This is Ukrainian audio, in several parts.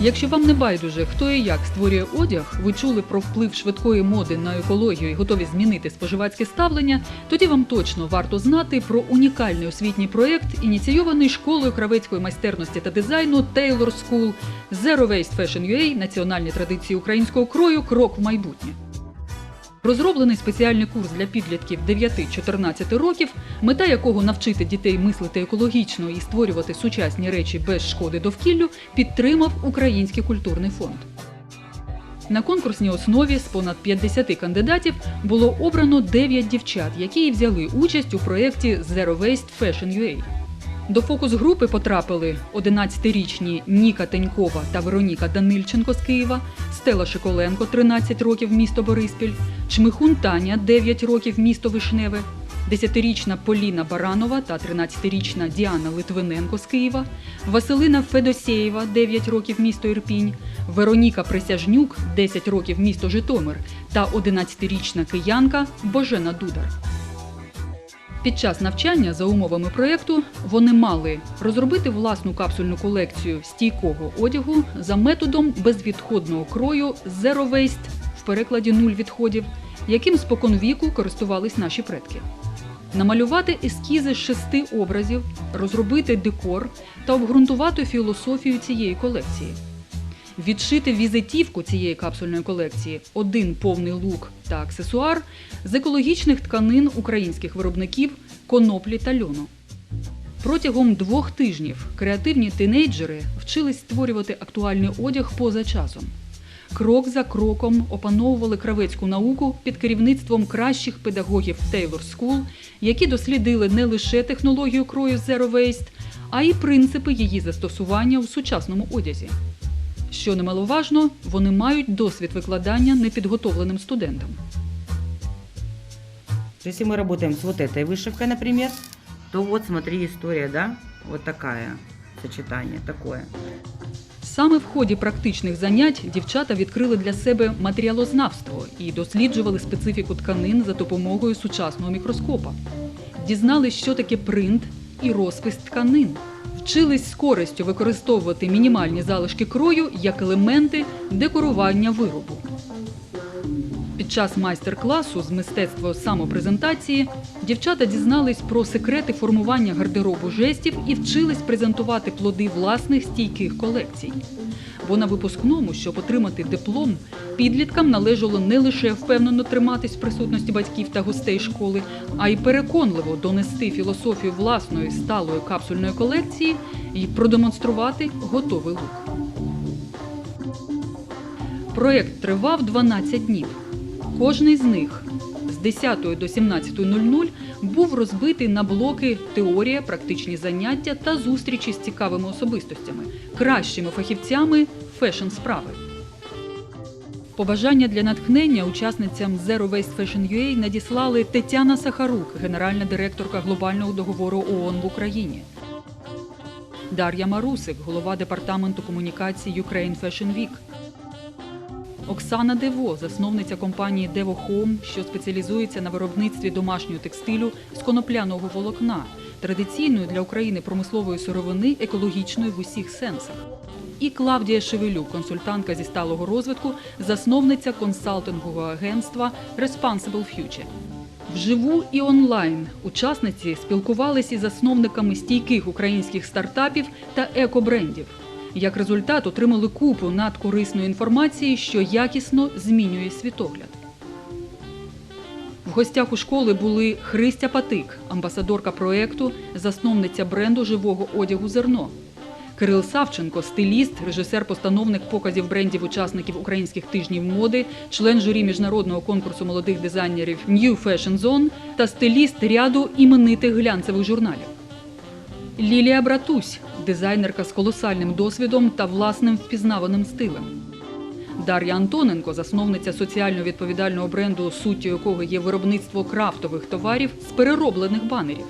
Якщо вам не байдуже, хто і як створює одяг, ви чули про вплив швидкої моди на екологію і готові змінити споживацьке ставлення, тоді вам точно варто знати про унікальний освітній проєкт, ініційований школою кравецької майстерності та дизайну Taylor School Zero Waste Fashion UA – національні традиції українського крою Крок в майбутнє. Розроблений спеціальний курс для підлітків 9-14 років, мета якого навчити дітей мислити екологічно і створювати сучасні речі без шкоди довкіллю, підтримав Український культурний фонд. На конкурсній основі з понад 50 кандидатів було обрано 9 дівчат, які взяли участь у проєкті Zero Waste Fashion UA. До фокус-групи потрапили 11-річні Ніка Тенькова та Вероніка Данильченко з Києва, Стела Шиколенко 13 років місто Бориспіль, Чмихун Таня 9 років місто Вишневе, 10-річна Поліна Баранова та 13-річна Діана Литвиненко з Києва, Василина Федосєєва 9 років місто Ірпінь, Вероніка Присяжнюк 10 років місто Житомир. Та 11-річна киянка Божена Дудар. Під час навчання за умовами проєкту вони мали розробити власну капсульну колекцію стійкого одягу за методом безвідходного крою Zero Waste в перекладі нуль відходів, яким споконвіку користувались наші предки. Намалювати ескізи з шести образів, розробити декор та обґрунтувати філософію цієї колекції. Відшити візитівку цієї капсульної колекції, один повний лук та аксесуар з екологічних тканин українських виробників коноплі та льону. Протягом двох тижнів креативні тинейджери вчились створювати актуальний одяг поза часом. Крок за кроком опановували кравецьку науку під керівництвом кращих педагогів Taylor School, які дослідили не лише технологію крою Zero Waste, а й принципи її застосування у сучасному одязі. Що немаловажно, вони мають досвід викладання непідготовленим студентам. Если мы работаем с вот этой вышивкой, например, то вот смотри история, да, вот такая сочетание такое. Саме в ході практичних занять дівчата відкрили для себе матеріалознавство і досліджували специфіку тканин за допомогою сучасного мікроскопа. Дізнались, що таке принт і розпис тканин. Вчились з користю використовувати мінімальні залишки крою як елементи декорування виробу. Під час майстер-класу з мистецтва самопрезентації дівчата дізнались про секрети формування гардеробу жестів і вчились презентувати плоди власних стійких колекцій. Бо на випускному, щоб отримати диплом, підліткам належало не лише впевнено триматись в присутності батьків та гостей школи, а й переконливо донести філософію власної сталої капсульної колекції і продемонструвати готовий лук. Проєкт тривав 12 днів. Кожний з них з 10 до 17.00 був розбитий на блоки теорія, практичні заняття та зустрічі з цікавими особистостями, кращими фахівцями фешн-справи. Побажання для натхнення учасницям Zero Waste Fashion UA надіслали Тетяна Сахарук, генеральна директорка глобального договору ООН в Україні. Дар'я Марусик, голова департаменту комунікації Ukraine Fashion Week. Оксана Дево, засновниця компанії Devo Home, що спеціалізується на виробництві домашнього текстилю з конопляного волокна, традиційної для України промислової сировини, екологічної в усіх сенсах. І Клавдія Шевелюк, консультантка зі сталого розвитку, засновниця консалтингового агентства Responsible Future. Вживу і онлайн учасниці спілкувалися із засновниками стійких українських стартапів та екобрендів. Як результат, отримали купу надкорисної інформації, що якісно змінює світогляд. В гостях у школи були Христя Патик, амбасадорка проєкту, засновниця бренду живого одягу Зерно. Кирил Савченко, стиліст, режисер-постановник показів брендів учасників українських тижнів моди, член журі міжнародного конкурсу молодих дизайнерів New Fashion Zone та стиліст ряду іменитих глянцевих журналів. Лілія Братусь, дизайнерка з колосальним досвідом та власним впізнаваним стилем. Дар'я Антоненко, засновниця соціально відповідального бренду, суттю якого є виробництво крафтових товарів з перероблених банерів.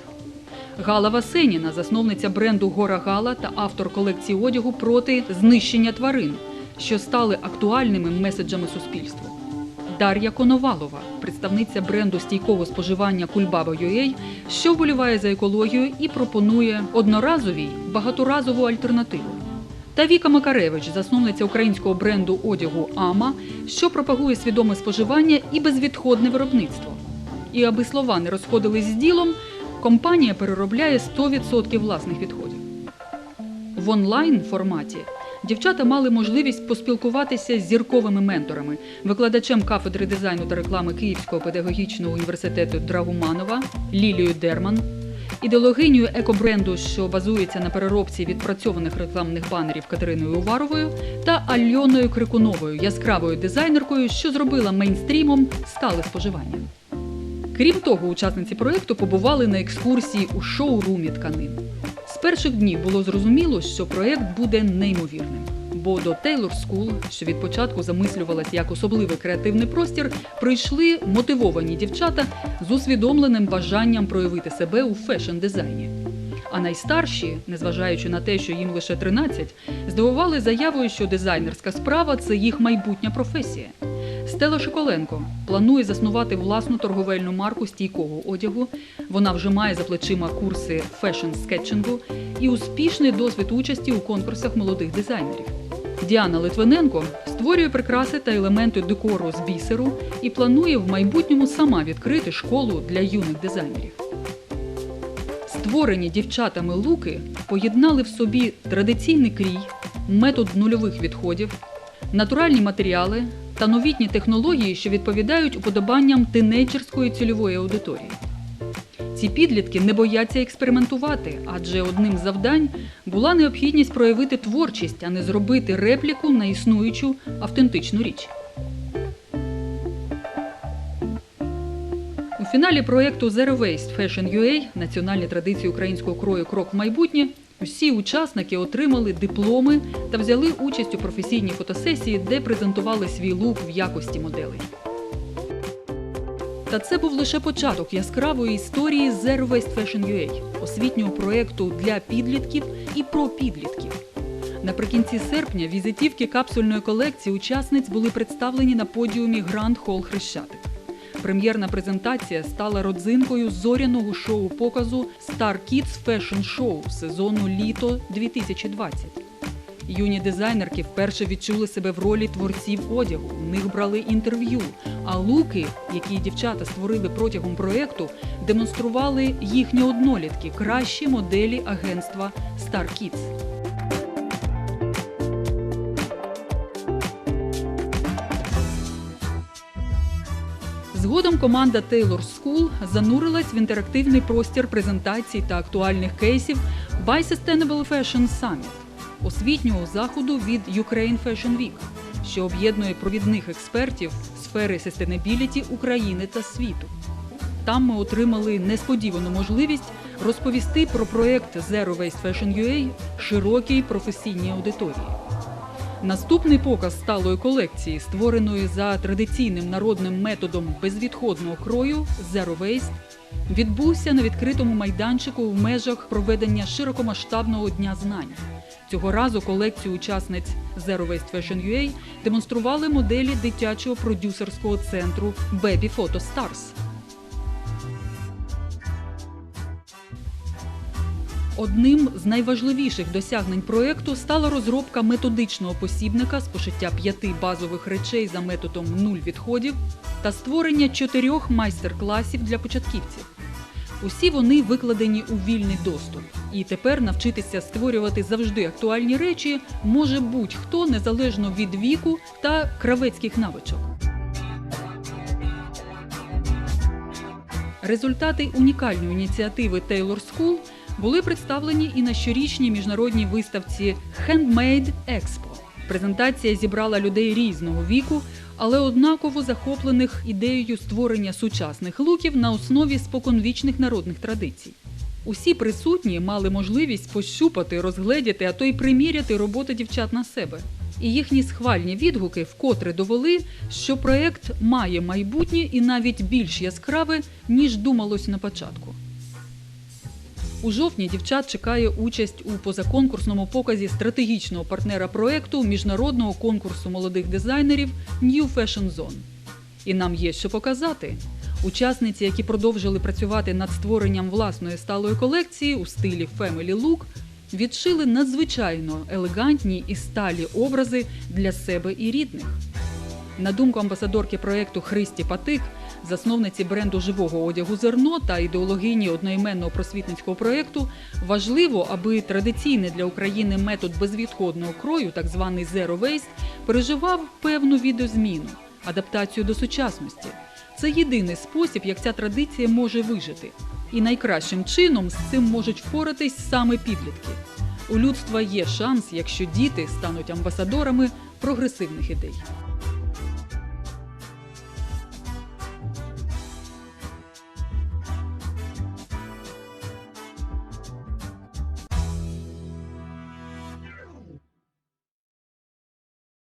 Гала Васеніна, засновниця бренду Гора Гала та автор колекції одягу проти знищення тварин, що стали актуальними меседжами суспільству. Дар'я Коновалова, представниця бренду стійкого споживання Кульбаба UA, що вболіває за екологію і пропонує одноразовій багаторазову альтернативу. Та Віка Макаревич, засновниця українського бренду одягу Ама, що пропагує свідоме споживання і безвідходне виробництво. І аби слова не розходились з ділом, компанія переробляє 100% власних відходів. В онлайн форматі дівчата мали можливість поспілкуватися з зірковими менторами, викладачем кафедри дизайну та реклами Київського педагогічного університету Драгуманова Лілією Дерман, ідеологинею екобренду, що базується на переробці відпрацьованих рекламних банерів Катериною Уваровою, та Альоною Крикуновою, яскравою дизайнеркою, що зробила мейнстрімом стале споживання. Крім того, учасниці проєкту побували на екскурсії у шоурумі тканин. Перших днів було зрозуміло, що проєкт буде неймовірним. Бо до Taylor School, що від початку замислювалась як особливий креативний простір, прийшли мотивовані дівчата з усвідомленим бажанням проявити себе у фешн-дизайні. А найстарші, незважаючи на те, що їм лише 13, здивували заявою, що дизайнерська справа це їх майбутня професія. Стела Шиколенко планує заснувати власну торговельну марку стійкого одягу. Вона вже має за плечима курси фешн-скетчингу і успішний досвід участі у конкурсах молодих дизайнерів. Діана Литвиненко створює прикраси та елементи декору з бісеру і планує в майбутньому сама відкрити школу для юних дизайнерів. Створені дівчатами луки поєднали в собі традиційний крій, метод нульових відходів, натуральні матеріали та новітні технології, що відповідають уподобанням тинейджерської цільової аудиторії. Ці підлітки не бояться експериментувати, адже одним з завдань була необхідність проявити творчість, а не зробити репліку на існуючу автентичну річ. У фіналі проєкту Zero Waste Fashion UA національні традиції українського крою Крок в майбутнє усі учасники отримали дипломи та взяли участь у професійній фотосесії, де презентували свій лук в якості моделей. Та це був лише початок яскравої історії Zero Waste Fashion UA, освітнього проєкту для підлітків і про підлітків. Наприкінці серпня візитівки капсульної колекції учасниць були представлені на подіумі Гранд Холл Хрещатик. Прем'єрна презентація стала родзинкою зоряного шоу показу Star Kids Fashion Show сезону літо 2020. Юні дизайнерки вперше відчули себе в ролі творців одягу. В них брали інтерв'ю. А луки, які дівчата створили протягом проєкту, демонстрували їхні однолітки, кращі моделі агентства Star. Згодом команда Taylor School занурилась в інтерактивний простір презентацій та актуальних кейсів by Sustainable Fashion Summit – освітнього заходу від Ukraine Fashion Week, що об'єднує провідних експертів сфери sustainability України та світу. Там ми отримали несподівану можливість розповісти про проєкт Zero Waste Fashion UA широкій професійній аудиторії. Наступний показ сталої колекції, створеної за традиційним народним методом безвідходного крою Zero Waste, відбувся на відкритому майданчику в межах проведення широкомасштабного дня знань. Цього разу колекцію учасниць Zero Waste Fashion UA демонстрували моделі дитячого продюсерського центру Baby Photo Stars. Одним з найважливіших досягнень проєкту стала розробка методичного посібника з пошиття п'яти базових речей за методом нуль відходів та створення чотирьох майстер-класів для початківців. Усі вони викладені у вільний доступ, і тепер навчитися створювати завжди актуальні речі може будь-хто незалежно від віку та кравецьких навичок. Результати унікальної ініціативи Taylor School були представлені і на щорічній міжнародній виставці Handmade Expo. Презентація зібрала людей різного віку, але однаково захоплених ідеєю створення сучасних луків на основі споконвічних народних традицій. Усі присутні мали можливість пощупати, розгледіти, а то й приміряти роботи дівчат на себе. І їхні схвальні відгуки вкотре довели, що проект має майбутнє і навіть більш яскраве, ніж думалось на початку. У жовтні дівчат чекає участь у позаконкурсному показі стратегічного партнера проекту міжнародного конкурсу молодих дизайнерів New Fashion Zone. І нам є що показати. Учасниці, які продовжили працювати над створенням власної сталої колекції у стилі Family Look, відшили надзвичайно елегантні і сталі образи для себе і рідних. На думку амбасадорки проєкту Христі Патик, засновниці бренду живого одягу зерно та ідеологині одноіменного просвітницького проєкту, важливо, аби традиційний для України метод безвідходного крою, так званий Zero Waste, переживав певну відозміну, адаптацію до сучасності. Це єдиний спосіб, як ця традиція може вижити. І найкращим чином з цим можуть впоратись саме підлітки. У людства є шанс, якщо діти стануть амбасадорами прогресивних ідей.